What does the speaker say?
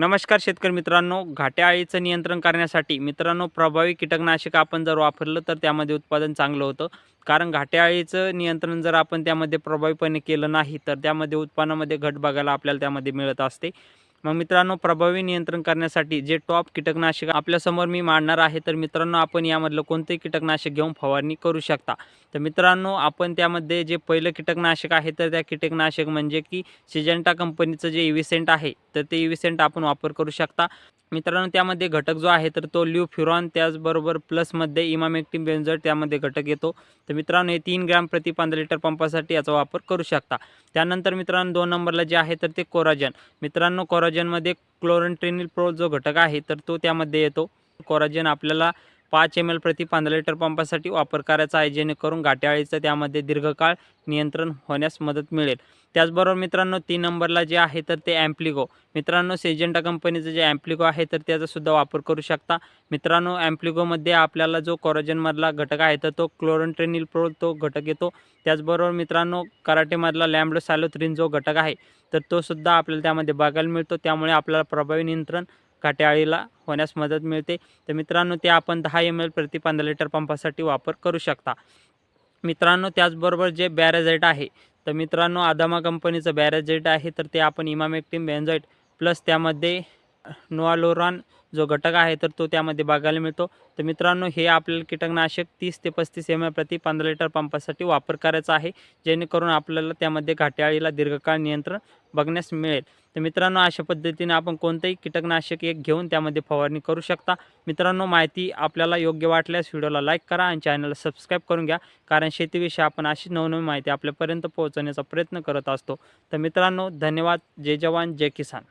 नमस्कार शेतकरी मित्रांनो घाट्या अळीचं नियंत्रण करण्यासाठी मित्रांनो प्रभावी कीटकनाशक आपण जर वापरलं तर त्यामध्ये उत्पादन चांगलं होतं. कारण घाट्या अळीचं नियंत्रण जर आपण त्यामध्ये प्रभावीपणे केलं नाही तर त्यामध्ये उत्पन्नामध्ये घट बघायला आपल्याला त्यामध्ये मिळत असते. मग मित्रांनो प्रभावी नियंत्रण करण्यासाठी जे टॉप कीटकनाशक आपल्यासमोर मी मांडणार आहे तर मित्रांनो आपण यामधलं कोणतंही कीटकनाशक घेऊन फवारणी करू शकता. तर मित्रांनो आपण त्यामध्ये जे पहिलं कीटकनाशक आहे तर त्या कीटकनाशक म्हणजे की सिजंटा कंपनीचं जे इव्हिसेंट आहे तर ते इव्हिसेंट आपण वापर करू शकता. मित्रांनो त्यामध्ये घटक जो आहे तर तो ल्यूफ्युरॉन त्याचबरोबर प्लसमध्ये इमामेक्टिन बेंझर त्यामध्ये घटक येतो. तर मित्रांनो हे तीन ग्रॅम प्रति पंधरा लिटर पंपासाठी याचा वापर करू शकता. त्यानंतर मित्रांनो दोन नंबरला जे आहे तर ते कोराजन. मित्रांनो कोराजनमध्ये क्लोरंट्रेनिल प्रो जो घटक आहे तर तो त्यामध्ये येतो. कोराजन आपल्याला पाच एम एल प्रति पंधरा लिटर पंपासाठी वापर करायचा आहे जेणेकरून घाट्याळीचं त्यामध्ये दीर्घकाळ नियंत्रण होण्यास मदत मिळेल. त्याचबरोबर मित्रांनो तीन नंबरला जे आहे तर ते ॲम्प्लिगो मित्रांनो सेजेंटा कंपनीचं जे ॲम्प्लिगो आहे तर त्याचासुद्धा वापर करू शकता. मित्रांनो ॲम्प्लिगोमध्ये आपल्याला जो कोरोजनमधला घटक आहे तर तो क्लोरंट्रेनिल प्रो तो घटक येतो. त्याचबरोबर मित्रांनो कराटेमधला लॅम्बडो सॅलोथ्रिन जो घटक आहे तर तो सुद्धा आपल्याला त्यामध्ये बघायला मिळतो. त्यामुळे आपल्याला प्रभावी नियंत्रण घाट्याळीला होण्यास मदत मिळते. तर मित्रांनो ते आपण दहा एम एल प्रति पंधरा लिटर पंपासाठी वापर करू शकता. मित्रांनो त्याचबरोबर जे बॅरेझाईट आहे तर मित्रांनो आदामा कंपनीचं बॅरेझाईट आहे तर ते आपण इमामेक्टिम बेन्झाईट प्लस त्यामध्ये नोआलोरान जो घटक आहे तर तो त्यामध्ये बघायला मिळतो. तर मित्रांनो हे आपल्याला कीटकनाशक तीस ते पस्तीस एम एल प्रति पंधरा लिटर पंपासाठी वापर करायचा आहे जेणेकरून आपल्याला त्यामध्ये घाट्याळीला दीर्घकाळ नियंत्रण बघण्यास मिळेल. तर मित्रांनो अशा पद्धतीने आपण कोणतंही कीटकनाशक एक घेऊन त्यामध्ये फवारणी करू शकता. मित्रांनो माहिती आपल्याला योग्य वाटल्यास व्हिडिओला लाईक करा आणि चॅनलला सबस्क्राईब करून घ्या कारण शेतीविषयी आपण अशी नवनवीन माहिती आपल्यापर्यंत पोहोचवण्याचा प्रयत्न करत असतो. तर मित्रांनो धन्यवाद. जय जवान जय किसान.